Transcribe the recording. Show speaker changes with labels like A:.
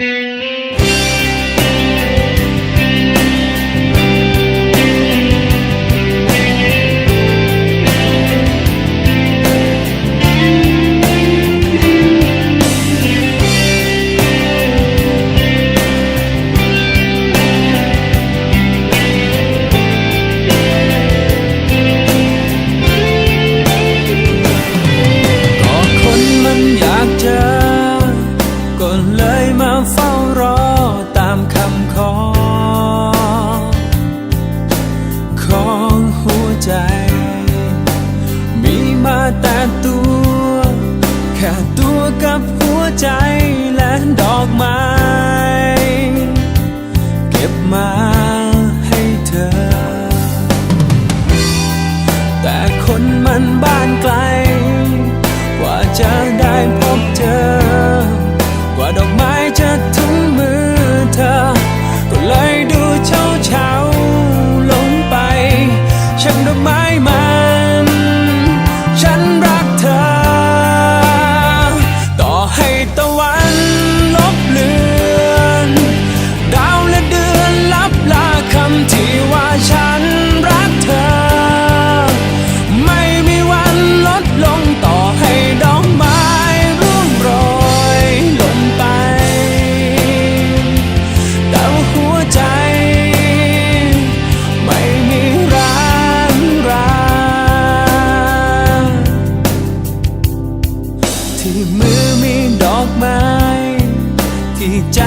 A: ก็ มาเฝ้ารอตามคำขอ ของหัวใจ มีมาแต่ตัว แค่ตัวกับหัวใจและดอกไม้ เก็บมาให้เธอ แต่คนมันบ้านไกล กว่าจะได้ จะถึงมือเธอ ก็เลยดูเช้าเช้าลงไปช่างดอกไม้มัน ฉันรักเธอ ต่อให้ตะวัน มือมีดอกไม้ ที่ใจ